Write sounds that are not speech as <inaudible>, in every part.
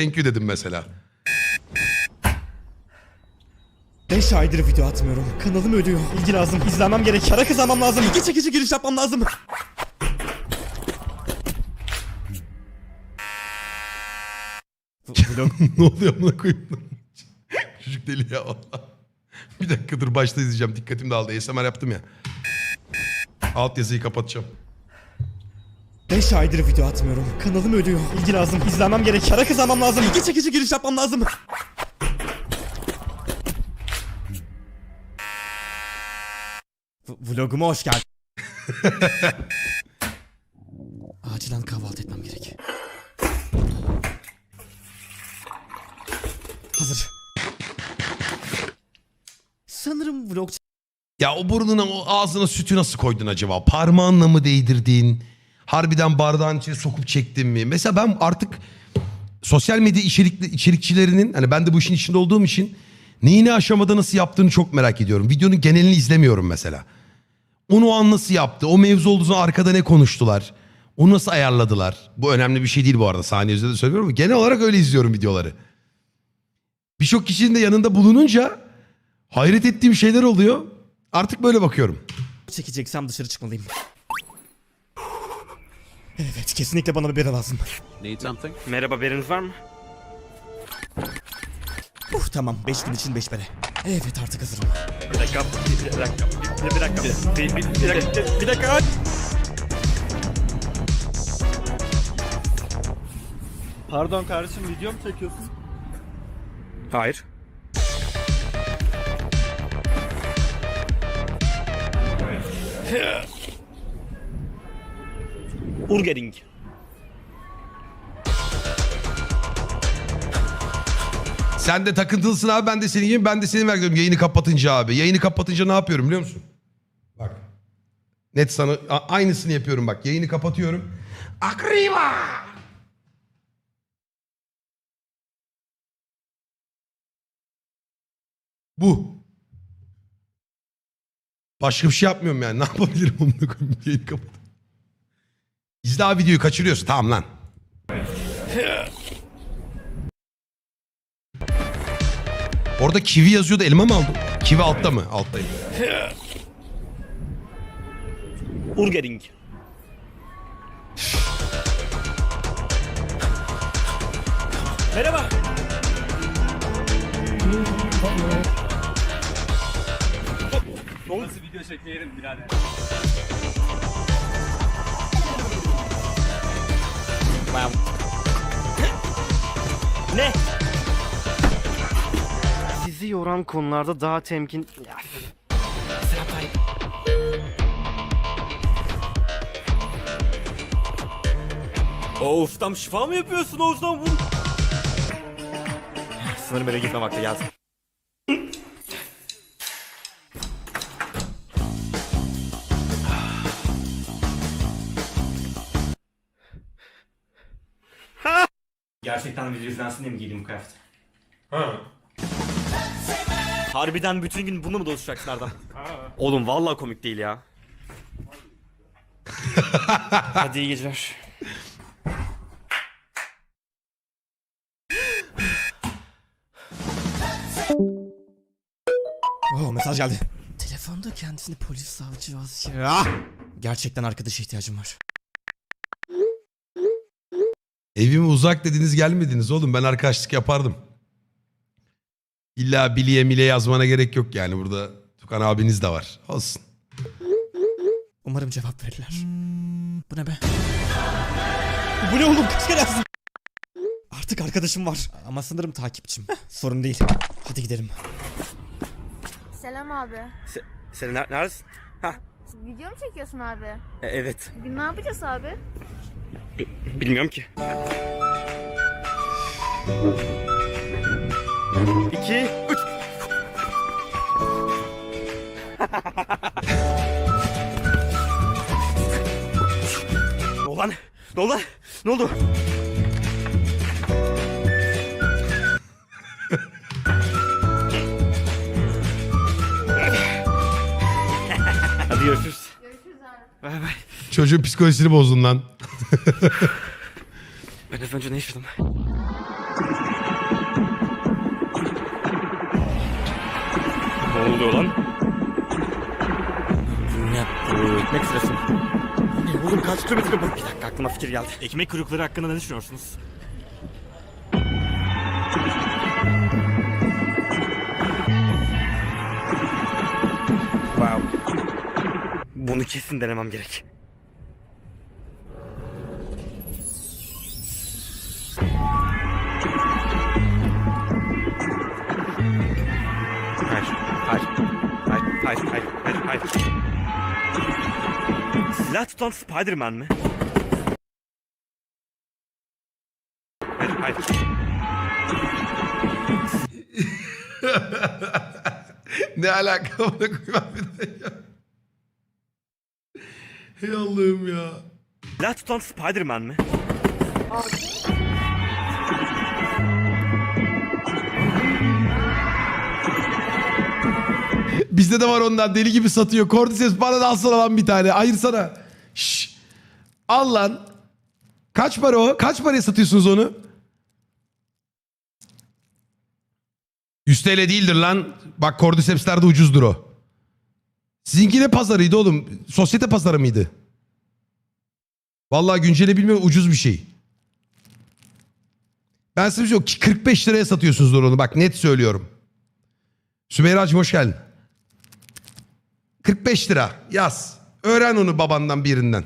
Thank you dedim mesela. 5 aydır video atmıyorum. Kanalım ölüyor. İlgi lazım. İzlenmem gerek. Para kazanmam lazım. İki çekici giriş yapmam lazım. Vlog <laughs> ne oluyor amına koyayım? Çocuk deli ya valla. Bir dakika dur başta izleyeceğim. Dikkatim dağıldı. ASMR yaptım ya. Alt yazıyı kapatacağım. 5 aydır video atmıyorum. Kanalım ölüyor. İlgi lazım. İzlenmem gerek. Para kazanmam lazım. İki çekici giriş yapmam lazım. V- Vloguma hoş geldin. <laughs> Acilen kahvaltı etmem gerek. Hazır. Sanırım vlog Ya o burnuna o ağzına sütü nasıl koydun acaba? Parmağınla mı değdirdin? Harbiden bardağın içine sokup çektin mi? Mesela ben artık sosyal medya içerikli, içerikçilerinin hani ben de bu işin içinde olduğum için neyi ne aşamada nasıl yaptığını çok merak ediyorum. Videonun genelini izlemiyorum mesela. Onu o an nasıl yaptı? O mevzu olduğu zaman arkada ne konuştular? Onu nasıl ayarladılar? Bu önemli bir şey değil bu arada. Saniye üzerinde söylüyorum ama genel olarak öyle izliyorum videoları. Birçok kişinin de yanında bulununca hayret ettiğim şeyler oluyor. Artık böyle bakıyorum. çekeceksem dışarı çıkmalıyım. Evet kesinlikle bana bir bira lazım. Need something? Merhaba beriniz var mı? Uh tamam 5 gün için 5 bere. Evet artık hazırım. Bir dakika, bir, bir dakika, bir, bir dakika, bir, bir, bir dakika, bir dakika. Pardon kardeşim video mu çekiyorsun? Hayır. Urgering. Sen de takıntılısın abi ben de senin gibi ben de seni bekliyorum yayını kapatınca abi. Yayını kapatınca ne yapıyorum biliyor musun? Bak. Net sana aynısını yapıyorum bak. Yayını kapatıyorum. Akriva! Bu. Başka bir şey yapmıyorum yani. Ne yapabilirim onu koyayım yayını kapat. İzle abi videoyu kaçırıyorsun. Tamam lan. Orada kivi yazıyordu elma mı aldın? Kivi altta mı? Alttayım. Urgering. Merhaba. Nasıl video çekmeyelim birader? Ne? Sizi yoran konularda daha temkin... Ya, Of tam şifa mı yapıyorsun Oğuz'dan vur. Sanırım eve gitme vakti geldi. Gerçekten video izlensin diye mi giydim bu kıyafeti? Harbiden bütün gün bunu mu dolaşacaksın Erdem? Oğlum vallahi komik değil ya. <laughs> Hadi iyi geceler. Oh mesaj geldi. Telefonda kendisini polis savcı vazgeçiyor. Ah! Gerçekten arkadaşa ihtiyacım var. Evime uzak dediniz gelmediniz oğlum. Ben arkadaşlık yapardım. İlla biliye mile yazmana gerek yok yani. Burada Tukan abiniz de var. Olsun. Umarım cevap verirler. Bu ne be? Bu ne oğlum? Kaç kere yazdım? Artık arkadaşım var. Ama sanırım takipçim. Sorun değil. Hadi gidelim. Selam abi. Se sen ner- neredesin? Ha, Video mu çekiyorsun abi? e- evet. Bugün ne yapacağız abi? Bilmiyorum ki. İki, üç. <laughs> ne oldu lan? Ne oldu? Ne oldu? Bay bay. Çocuğun psikolojisini bozdun lan. Ben az önce ne yaşadım? Ne oluyor lan? Ne bu? Ekmek sırası. Ne oğlum kaç kilometre bu? Bir dakika aklıma fikir geldi. Ekmek kuyrukları hakkında ne düşünüyorsunuz? Bunu kesin denemem gerek. Hayır, hayır, hayır, hayır, hayır, hayır, hayır. Silah tutan Spider-Man mi? Hayır, hayır. <laughs> ne alaka buna koymam bir de ya. Hey Allah'ım ya. Silah tutan Spider-Man mi? Bizde de var ondan deli gibi satıyor. Cordyceps bana da alsana lan bir tane. Ayırsana. Şşş. Al lan. Kaç para o? Kaç paraya satıyorsunuz onu? 100 TL değildir lan. Bak Cordyceps'ler de ucuzdur o. Sizinki ne pazarıydı oğlum? Sosyete pazarı mıydı? Vallahi günceli bilmiyorum ucuz bir şey. Ben size şey yok. 45 liraya satıyorsunuzdur onu. Bak net söylüyorum. Sümeyra'cığım hoş geldin. 45 lira yaz. Öğren onu babandan birinden.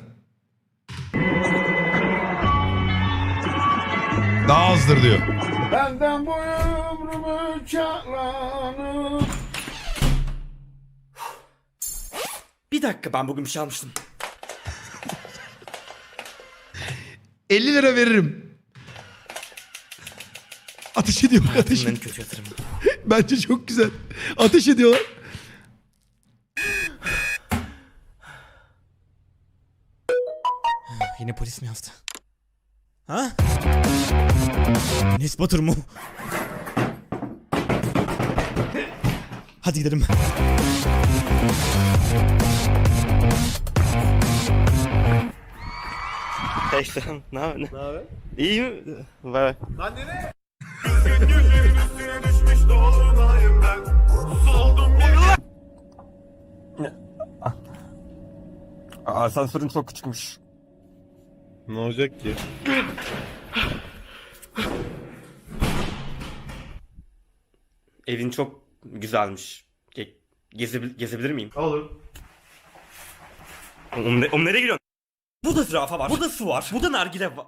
Daha azdır diyor. Benden bu ömrümü çağlanır. Bir dakika ben bugün bir şey almıştım. 50 lira veririm. Ateş ediyor. Ateş ediyor. kötü yatırımı. Bence çok güzel. Ateş ediyorlar. Yine polis mi yazdı? Ha? Enes Batur mu? Hadi gidelim. Hey selam. Ne haber? Ne haber? İyi mi? Var. Asansörün çok küçükmüş. Ne olacak ki? Evin çok güzelmiş. Ge gezebil gezebilir miyim? Olur. Oğlum, ne- oğlum nereye gidiyorsun? Burada zürafa var. Burada su var. Burada nargile var.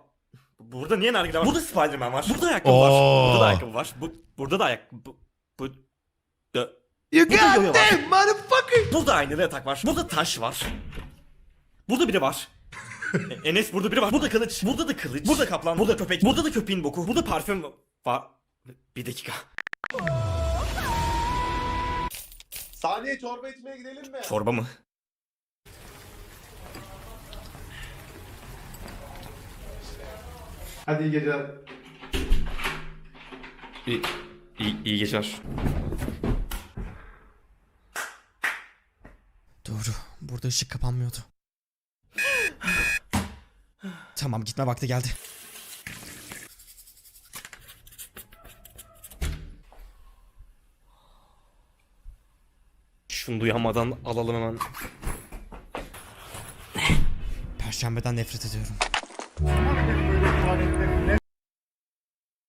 Burada niye nargile var? Burada Spiderman var. Burada ayakkabı var. Oo. Burada da ayakkabı var. Bu, burada da ayak... Bu, bu, dö- You got var. them motherfucker. Burada aynalı yatak var. Burada taş var. Burada biri var. E- Enes burada biri var. Burada kılıç. Burada da kılıç. Burada kaplan. Burada köpek. Burada da köpeğin boku. Burada parfüm var. Bir dakika. Sahneye çorba içmeye gidelim mi? Çorba mı? Hadi iyi geceler. İyi, iyi, iyi geceler. Doğru. Burada ışık kapanmıyordu. <gasps> tamam gitme vakti geldi. Şunu duyamadan alalım hemen. Perşembeden nefret ediyorum.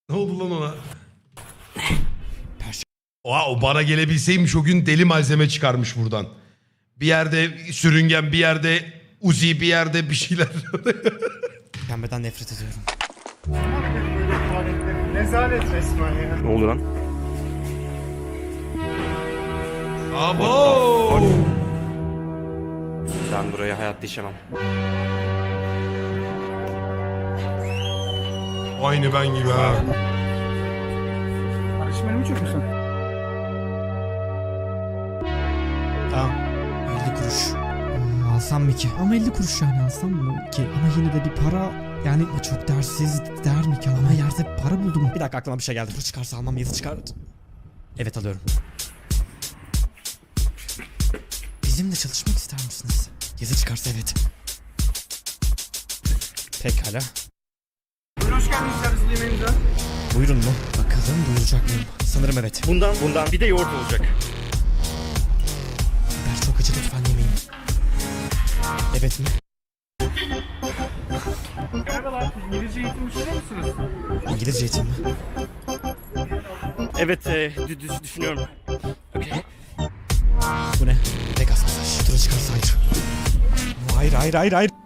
Ne oldu lan ona? Oha, o bana gelebilseymiş o gün deli malzeme çıkarmış buradan. Bir yerde sürüngen, bir yerde uzi, bir yerde bir şeyler. <laughs> Perşembeden nefret ediyorum. Rezalet resmen ya. Ne oluyor lan? Abo! Ben buraya hayatta işemem. Aynı ben gibi ha. Kardeşim önümü çökmüşsün. Tamam. 50 kuruş. Hmm, alsam mı ki? Ama 50 kuruş yani alsam mı ki? Ama yine de bir para yani çok dersiz der mi ki? Ama yerde para buldum. Bir dakika aklıma bir şey geldi. Para çıkarsa almam yazı çıkar. Evet alıyorum. Bizimle çalışmak ister misiniz? Yazı çıkarsa evet. Pekala. Hoş geldiniz yemeğinize. Buyurun mu? Bakalım buyuracak mıyım? Sanırım evet. Bundan bundan bir de yoğurt olacak. Biber çok acı lütfen yemeyin. Evet mi? İngilizce eğitim mi? Evet, e, dü- dü- düşünüyorum. Okey. Hayır hayır hayır. <laughs>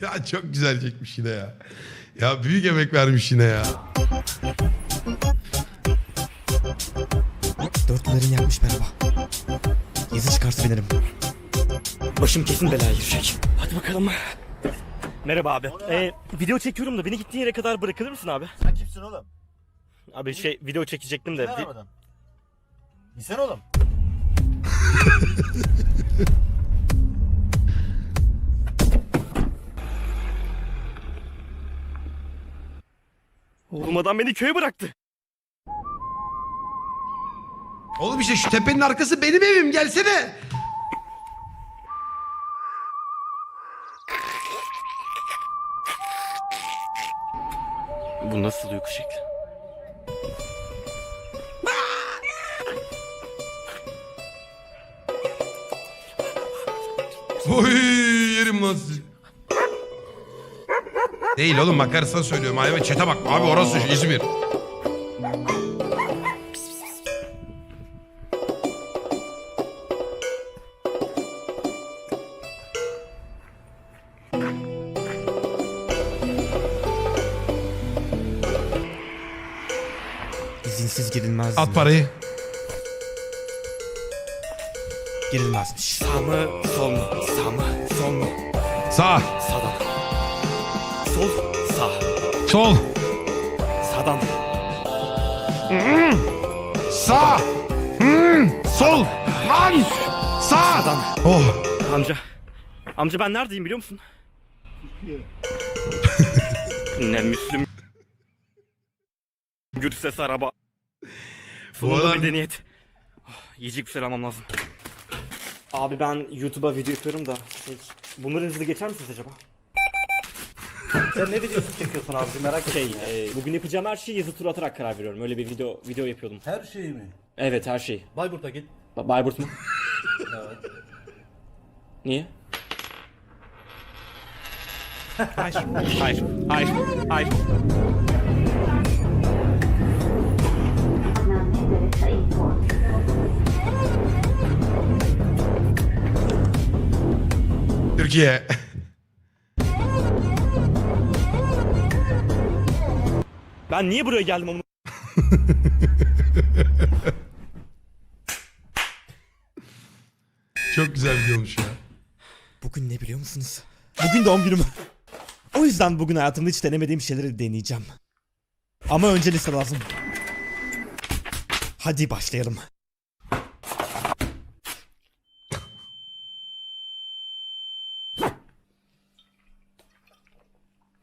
Ya çok güzel çekmiş yine ya. Ya büyük emek vermiş yine ya. Dörtlülerin yapmış merhaba. Yazı çıkarsa binerim. Başım kesin belaya girecek. Hadi bakalım. Merhaba abi. Ee, video çekiyorum da beni gittiğin yere kadar bırakılır mısın abi? Sen kimsin oğlum? Abi şey video çekecektim de. Ne vi- arabadan? İnsan oğlum. <laughs> Oğlum adam beni köye bıraktı. Oğlum işte şu tepenin arkası benim evim gelsene. Bu nasıl uyku şekli? Oy yerim lan sizi. Değil oğlum makarasını söylüyorum. Abi çete bak. Abi orası İzmir. İzinsiz girilmez At parayı. Girilmezmiş. Sağ mı, sol mu? Sağ mı, sol mu? Sağ. Sağdan. Sol, sağ. Sol. Sağdan. Sağ. Hmm. Sol. Lan. Sağ. Sağdan. Oh. Amca. Amca ben neredeyim biliyor musun? ne Müslüm. Gürses araba. Sonunda adam- medeniyet. Oh, yiyecek bir şey almam lazım. Abi ben YouTube'a video yapıyorum da. şey, Bunları hızlı geçer misiniz acaba? Sen ne videosu çekiyorsun abi merak ettim. Şey, e, bugün yapacağım her şeyi yazı tur atarak karar veriyorum. Öyle bir video video yapıyordum. Her şeyi mi? Evet her şey. Bayburt'a git. Ba- Bayburt mu? Evet. Niye? hayır, hayır, hayır, hayır. Türkiye. Ben niye buraya geldim onu? Çok güzel bir olmuş ya. Bugün ne biliyor musunuz? Bugün doğum günüm. O yüzden bugün hayatımda hiç denemediğim şeyleri deneyeceğim. Ama önce liste lazım. Hadi başlayalım.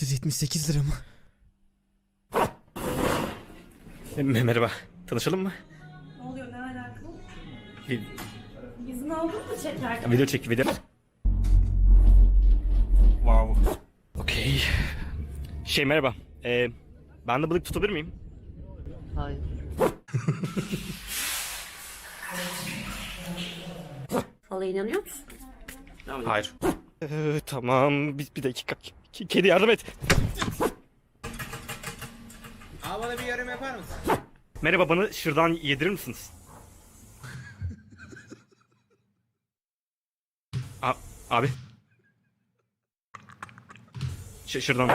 ...978 lira mı? Me- Merhaba, tanışalım mı? Ne oluyor ne alakalı? Bir- İzin aldın mı çekerken? Video çek, video. Wow. Okey. Şey merhaba, ee, ben de balık tutabilir miyim? Fala <laughs> inanıyor musun? Hayır. Ee, tamam, bir, bir dakika. K- Kedi yardım et. Abi bana bir yorum yapar mısın? Merhaba, bana şırdan yedirir misiniz? <laughs> A- abi. Ş- şırdan.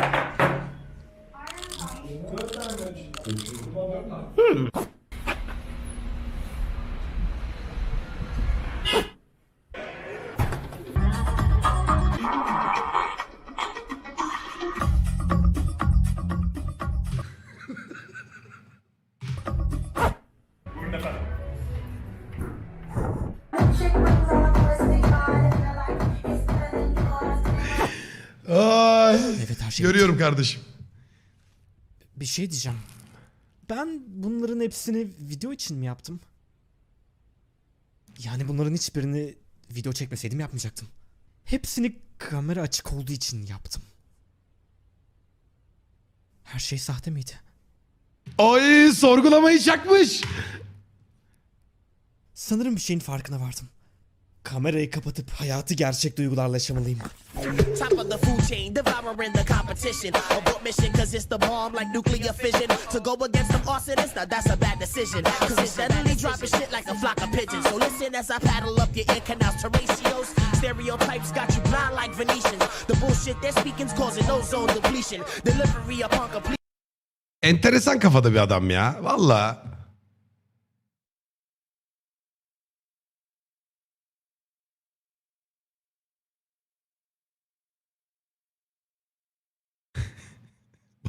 Şey. Görüyorum kardeşim. Bir şey diyeceğim. Ben bunların hepsini video için mi yaptım? Yani bunların hiçbirini video çekmeseydim yapmayacaktım. Hepsini kamera açık olduğu için yaptım. Her şey sahte miydi? Ay sorgulamayı çakmış. Sanırım bir şeyin farkına vardım. Kamerayı kapatıp hayatı gerçek duygularla yaşamalıyım. Top of the food chain, devouring the competition. Abort mission, cause it's the bomb like nuclear fission. To go against them arsonists, now that's a bad decision. Cause it's steadily dropping shit like a flock of pigeons. So listen as I paddle up your ear canals to ratios. Stereotypes got you blind like Venetians. The bullshit they're speaking's causing ozone depletion. Delivery upon completion. Enteresan kafada bir adam ya. Valla.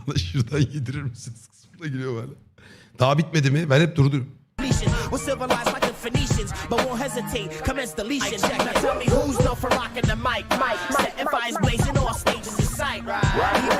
Bana şuradan yedirir misiniz kısmına giriyor hala. Daha bitmedi mi? Ben hep durdurum. We'll